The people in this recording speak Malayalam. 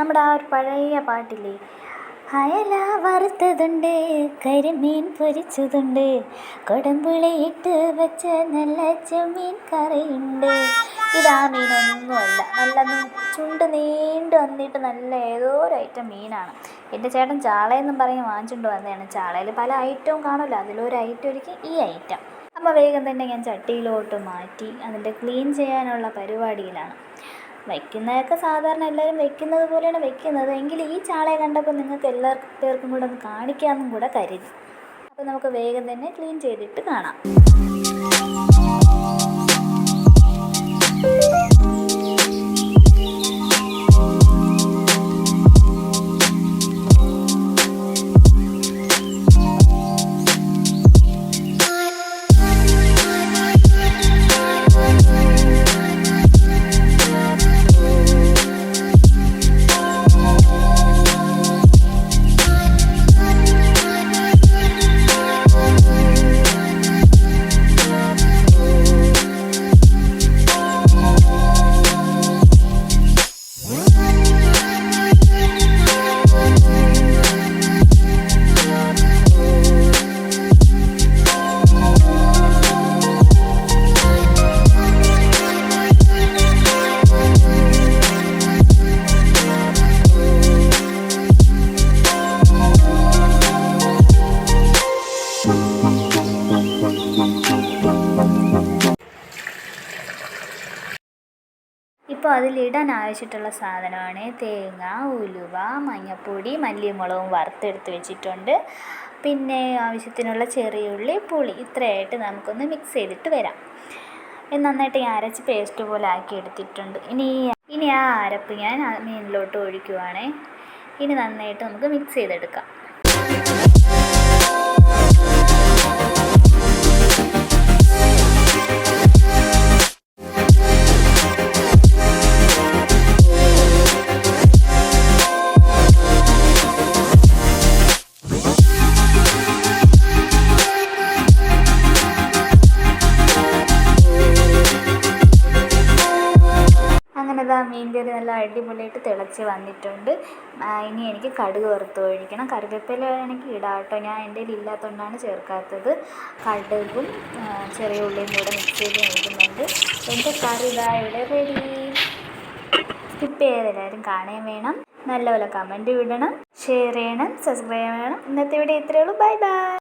നമ്മുടെ ആ ഒരു പഴയ പാട്ടില്ലേ? അയല വറുത്തതുണ്ട് കരിമീൻ പൊരിച്ചതുണ്ട് കൊടുമ്പുളിയിട്ട് വെച്ച നല്ല ചെമ്മീൻ കറിയുണ്ട്. ഇതാ മീനൊന്നുമല്ല നല്ല ചുണ്ട് നീണ്ടു വന്നിട്ട് നല്ല ഏതോ ഒരു ഐറ്റം മീനാണ്. എന്റെ ചേട്ടൻ ചാളയെന്നും പറഞ്ഞ് വാങ്ങിച്ചുകൊണ്ട് വന്നതാണ്. ചാളയിൽ പല ഐറ്റവും കാണുമല്ലോ അതിലൊരു ഐറ്റം ഒരിക്കൽ ഈ ഐറ്റം. അമ്മ വേഗം തന്നെ ഞാൻ ചട്ടിയിലോട്ട് മാറ്റി അതിന്റെ ക്ലീൻ ചെയ്യാനുള്ള പരിപാടിയിലാണ്. വയ്ക്കുന്നതൊക്കെ സാധാരണ എല്ലാവരും വെക്കുന്നത് പോലെയാണ് വെക്കുന്നത് എങ്കിൽ ഈ ചാളയെ കണ്ടപ്പോൾ നിങ്ങൾക്ക് എല്ലാവർക്കും കൂടെ ഒന്ന് കാണിക്കാമെന്നും കൂടെ കരുതി. അപ്പോൾ നമുക്ക് വേഗം തന്നെ ക്ലീൻ ചെയ്തിട്ട് കാണാം. ഇപ്പോൾ അതിലിടാൻ ആവശ്യമായിട്ടുള്ള സാധനമാണ് തേങ്ങ ഉലുവ മഞ്ഞൾപ്പൊടി മല്ലിമുളകും വറുത്തെടുത്ത് വെച്ചിട്ടുണ്ട്. പിന്നെ ആവശ്യത്തിനുള്ള ചെറിയ ഉള്ളി പുളി ഇത്രയായിട്ട് നമുക്കൊന്ന് മിക്സ് ചെയ്തിട്ട് വരാം. നന്നായിട്ട് ഞാൻ അരച്ച് പേസ്റ്റ് പോലെ ആക്കി എടുത്തിട്ടുണ്ട്. ഇനി ഇനി ആ അരപ്പ് ഞാൻ മീനിലോട്ട് ഒഴിക്കുവാണേ. ഇനി നന്നായിട്ട് നമുക്ക് മിക്സ് ചെയ്തെടുക്കാം. ഇതാ മീൻ കറി നല്ല അടിപൊളിയായിട്ട് തിളച്ച് വന്നിട്ടുണ്ട്. ഇനി എനിക്ക് കടുക് വറുത്ത് ഒഴിക്കണം. കറിവേപ്പില എനിക്ക് ഇടാം കേട്ടോ ഞാൻ എന്റെ ഇല്ലാത്തതുകൊണ്ടാണ് ചേർക്കാത്തത്. കടുകും ചെറിയ ഉള്ളിയും കൂടെ മിക്സ് ചെയ്ത് ഒഴിക്കുന്നുണ്ട്. എന്റെ കറി ഇതാ ഇവിടെ റെഡി സ്കിപ്പ് ചെയ്ത് എല്ലാവരും കാണുകയും വേണം. നല്ലപോലെ കമന്റ് വിടണം ഷെയർ ചെയ്യണം സബ്സ്ക്രൈബ് ചെയ്യണം. ഇന്നത്തെ ഇവിടെ ഇത്രയേ ഉള്ളൂ. Bye bye